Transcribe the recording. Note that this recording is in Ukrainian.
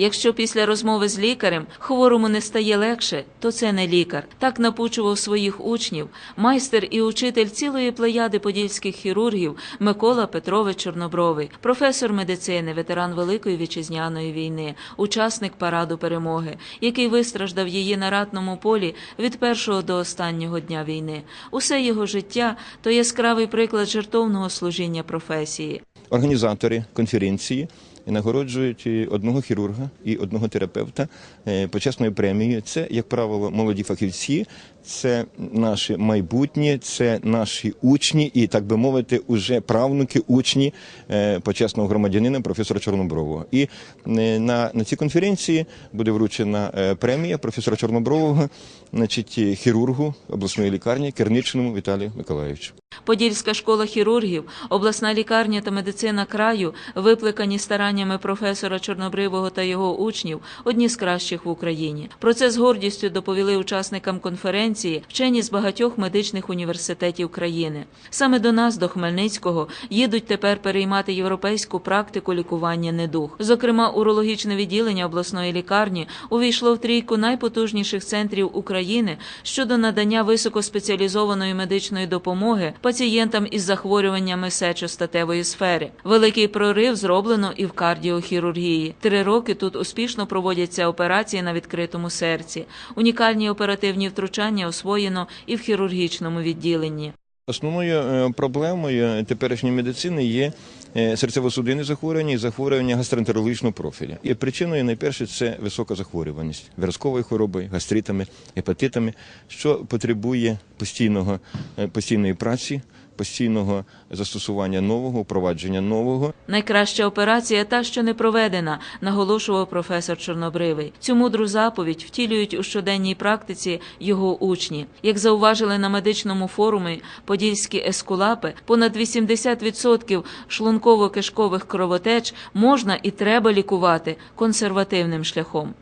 Якщо після розмови з лікарем хворому не стає легше, то це не лікар. Так напучував своїх учнів майстер і учитель цілої плеяди подільських хірургів Микола Петрович Чорнобровий, професор медицини, ветеран Великої вітчизняної війни, учасник параду перемоги, який вистраждав її на ратному полі від першого до останнього дня війни. Усе його життя то яскравий приклад жертовного служіння професії. Організатори конференції нагороджують одного хірурга і одного терапевта е, почесною премією. Це, як правило, молоді фахівці, це наші майбутні, це наші учні і, так би мовити, уже правнуки, учні е, почесного громадянина професора Чорнобрового. І е, на, на цій конференції буде вручена премія професора Чорнобрового, значить, хірургу обласної лікарні Керничному Віталію Миколаївичу. Подільська школа хірургів, обласна лікарня та медицина краю, випликані стараннями професора Чорнобривого та його учнів, одні з кращих в Україні. Про це з гордістю доповіли учасникам конференції вчені з багатьох медичних університетів країни. Саме до нас, до Хмельницького, їдуть тепер переймати європейську практику лікування недуг. Зокрема, урологічне відділення обласної лікарні увійшло в трійку найпотужніших центрів України щодо надання високоспеціалізованої медичної допомоги пацієнтам із захворюваннями сечостатевої сфери. Великий прорив зроблено і в кардіохірургії. Три роки тут успішно проводяться операції на відкритому серці. Унікальні оперативні втручання освоєно і в хірургічному відділенні. Основною е, проблемою теперішньої медицини є е, серцево-судинні захворювання і захворювання гастроентерологічного профіля. І причиною найперше це висока захворюваність виразковою хворобою, гастритами, гепатитами, що потребує постійного е, постійної праці, постійного застосування нового, впровадження нового. Найкраща операція та, що не проведена, наголошував професор Чорнобривий. Цю мудру заповідь втілюють у щоденній практиці його учні. Як зауважили на медичному форумі подільські ескулапи, понад 80% шлунково-кишкових кровотеч можна і треба лікувати консервативним шляхом.